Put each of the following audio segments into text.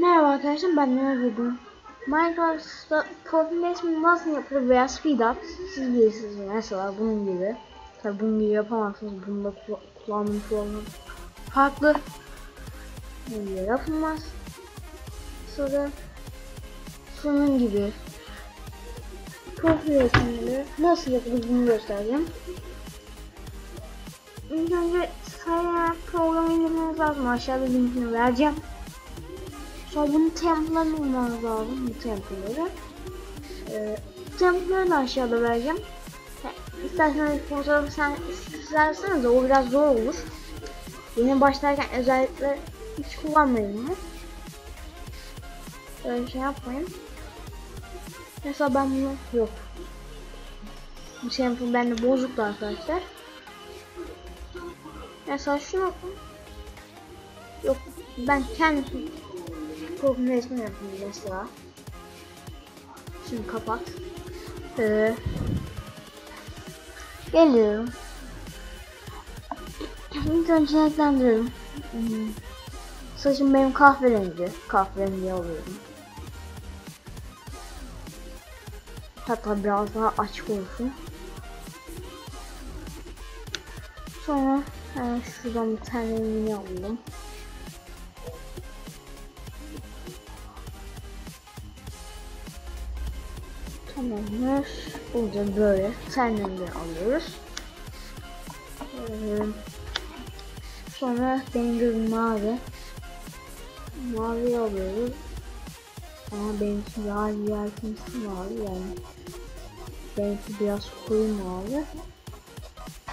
Merhaba arkadaşlar ben Neler Gülüm. Minecraft'ta nasıl yapılır veya speed up siz bilirsiniz mesela bunun gibi. Tabi bunun gibi yapamazsınız. Bunu da kula- olmak farklı. Böyle yapılmaz. Sonra şunun gibi profil nasıl yapılır bunu göstereceğim. İlk önce Sayar programı indirmeniz lazım. Aşağıda linkini vereceğim. Sonra bunun temple'larını bulmanız lazım. Bu temple'ları. Ee, temple'ları da aşağıda vereceğim. İsterseniz fotoğrafı sen isterseniz o biraz zor olur. Yeni başlarken özellikle hiç kullanmayın bunu. Öyle şey yapmayın. Mesela ben bunu yok. Bu temple bende bozuktu arkadaşlar. Mesela şunu yok ben kendi profil resmi yapayım mesela. Şimdi kapat. Ee, geliyorum. İlk önce renklendiriyorum. Hmm. Saçım benim kahverengi. Kahverengi alıyorum. Hatta biraz daha açık olsun. Sonra hemen şuradan bir tane mini alalım. Tamamdır. Burada böyle tenleri alıyoruz. Ee, sonra benim gözüm mavi. Mavi alıyoruz. Ama benimki daha diğer kimisi mavi yani. Benimki biraz koyu mavi.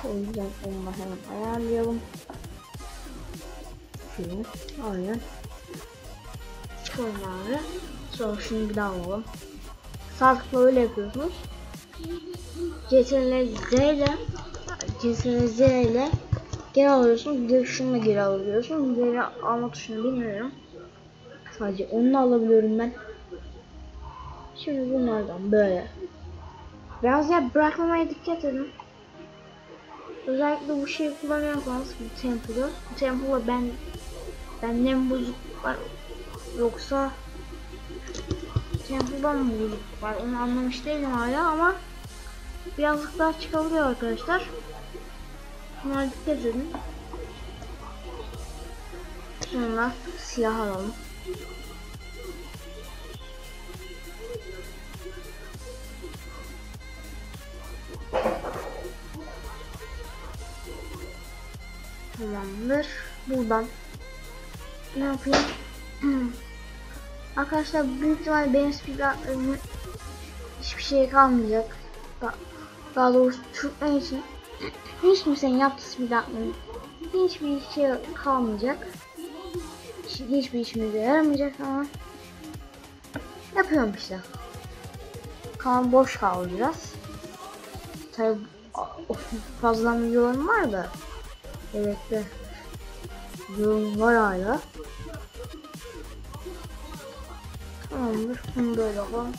O yüzden onu hemen ayarlayalım. Şunu aynen. Koyu mavi. Sonra şunu bir daha alalım. Sağ tıkla öyle yapıyorsunuz. CTRL Z ile CTRL Z ile geri alıyorsunuz. De şununla geri alıyorsunuz. Geri alma tuşunu bilmiyorum. Sadece onu alabiliyorum ben. Şimdi bunlardan böyle. Biraz ya bırakmamaya dikkat edin. Özellikle bu şeyi kullanıyorsanız bu temple'ı. Bu temple'ı ben bende mi bozuk var yoksa Temple'dan mı bozukluk var onu anlamış değilim hala ama birazcık daha çıkabiliyor arkadaşlar. Buna dikkat edin. Sonra silah alalım. Tamamdır. Buradan ne yapayım? Arkadaşlar büyük ihtimal benim speedrunlarımın hiçbir şey kalmayacak. Da, daha doğrusu Türkmen için hiç kimsenin yaptığı speedrunların hiçbir şey kalmayacak. Hiç, hiçbir işimize yaramayacak ama yapıyorum işte. Kanal boş kaldı biraz. Tabi fazla videolarım var da evet de videom var hala. Tamamdır. Bunu böyle alalım.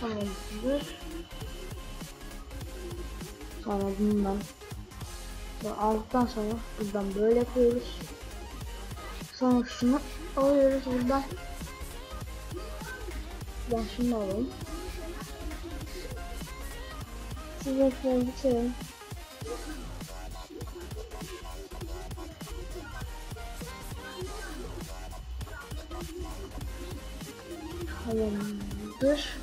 Tamamdır. Sonra bundan Sonra aldıktan sonra buradan böyle yapıyoruz. Sonra şunu alıyoruz buradan. Ben şunu alayım. Size şöyle bitirelim. Tamamdır.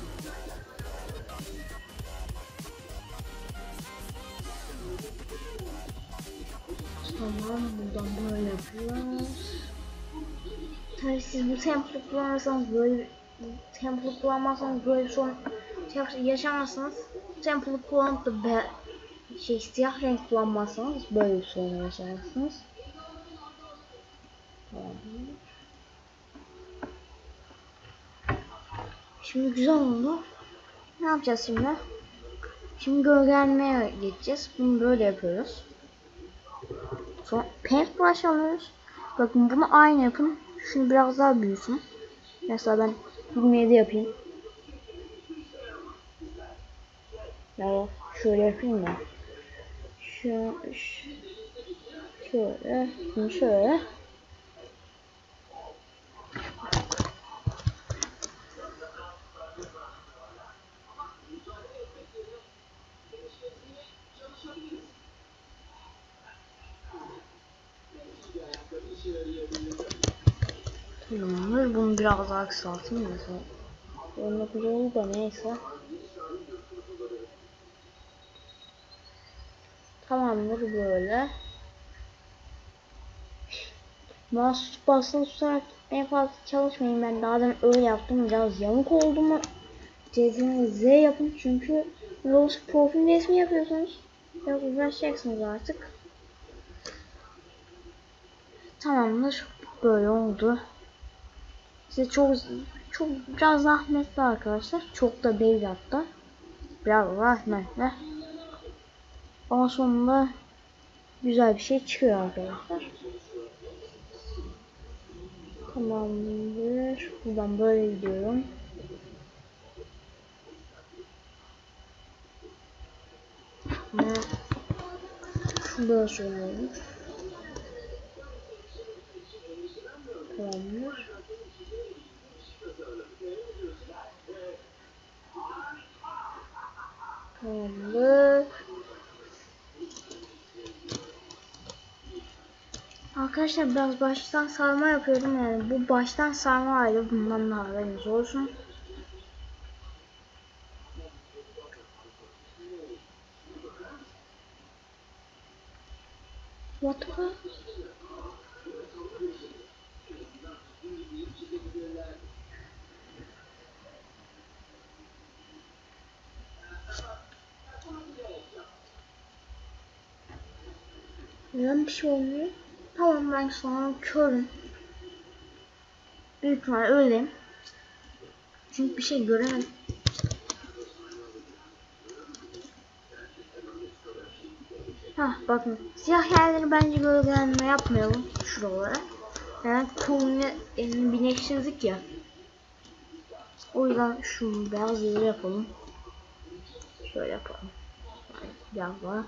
Tamam, buradan böyle yapıyoruz. Tabii siz bu template kullanırsanız böyle template kullanmazsanız böyle şey yaşamazsınız. Template kullanıp da be, şey siyah renk kullanmazsanız böyle bir sorun yaşarsınız. Tamam. Şimdi güzel oldu. Ne yapacağız şimdi? Şimdi gölgelenmeye geçeceğiz. Bunu böyle yapıyoruz. Sonra paintbrush alıyoruz. Bakın bunu aynı yapın. Şunu biraz daha büyüsün. Mesela ben 27 yapayım. Ya şöyle yapayım da. Şu, ş- şöyle, şöyle. Tamamdır. Bunu biraz daha kısaltayım mesela. 19 oldu da neyse. Tamamdır böyle. Mouse basılı tutarak en fazla çalışmayın. Ben daha demin öyle yaptım. Biraz yamuk oldu mu? Cezini Z yapın çünkü Windows profil resmi yapıyorsunuz. Biraz uğraşacaksınız artık. Tamamdır. Böyle oldu. Size çok çok biraz zahmetli arkadaşlar. Çok da değil hatta. Biraz zahmetli. Ama sonunda güzel bir şey çıkıyor arkadaşlar. Tamamdır. Buradan böyle gidiyorum. Ama şurada söylüyorum. Tamamdır. Tamamdır. Arkadaşlar biraz baştan sarma yapıyorum yani bu baştan sarma ayrı bundan da haberiniz olsun. What the fuck? Neden bir şey olmuyor? Tamam ben sonra körüm. Büyük ihtimal öyleyim. Çünkü bir şey göremedim. Hah bakın siyah yerleri bence gölgelenme yapmayalım şuralara. Yani kolunu elini birleştirdik ya. O yüzden şu beyaz yapalım. Şöyle yapalım. Bak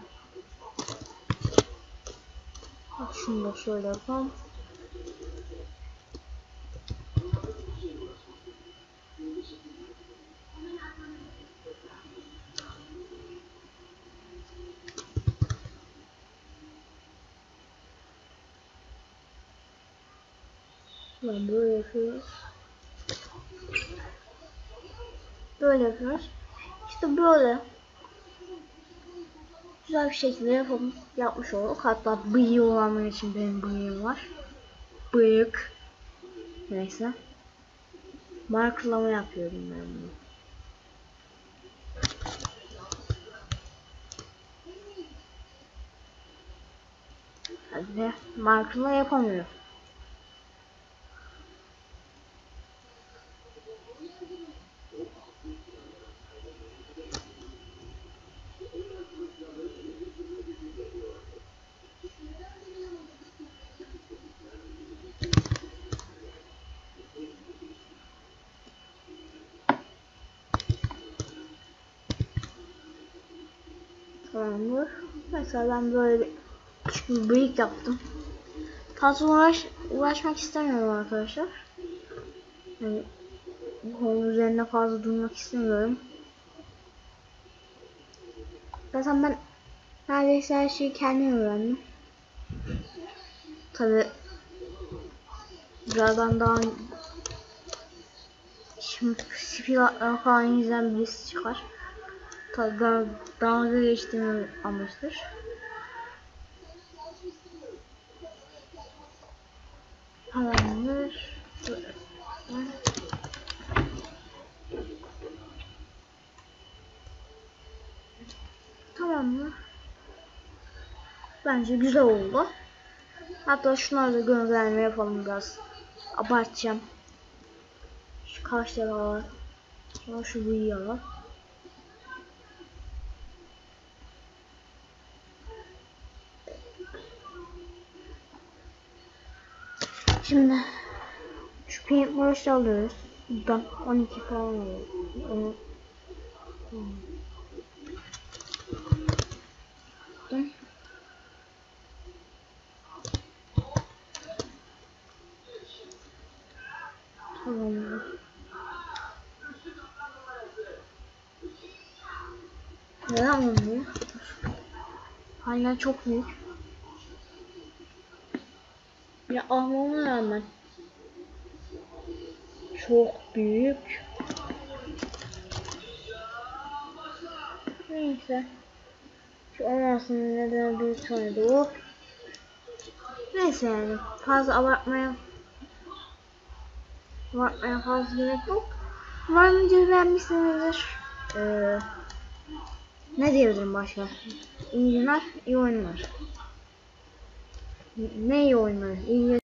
şunu da şöyle yapalım. Lan böyle yapıyoruz. Böyle yapıyoruz. İşte böyle. Güzel bir şekilde yapalım. Yapmış olduk. Hatta bıyığı olanlar için benim bıyığım var. Bıyık. Neyse. Marklama yapıyorum ben bunu. Hadi markla yapamıyor. Tamamdır. Mesela ben böyle küçük bir bıyık yaptım. Fazla uğraş, uğraşmak istemiyorum arkadaşlar. Yani bu konu üzerinde fazla durmak istemiyorum. Zaten ben neredeyse her şeyi kendim öğrendim. Tabi birazdan daha şimdi spiratlar falan izleyen birisi çıkar. Dalga geçtiğimi anlaşılır. Tamamdır. Tamamdır. Bence güzel oldu. Hatta şunları da gönderme yapalım biraz. Abartacağım. Şu karşıya var. Şu bıyığa var. Şimdi şu paintbrush alıyoruz. Buradan 12 falan alıyoruz. Onu... Tamam. Neden olmuyor? Aynen çok büyük. Ya almama rağmen çok büyük. Neyse. Şu olmasın neden büyük saydı o. Neyse yani fazla abartmaya abartmaya fazla gerek yok. Umarım videoyu beğenmişsinizdir. Ee, ne diyebilirim başka? İyi günler, iyi oyunlar. Ne iyi oyunlar? İyi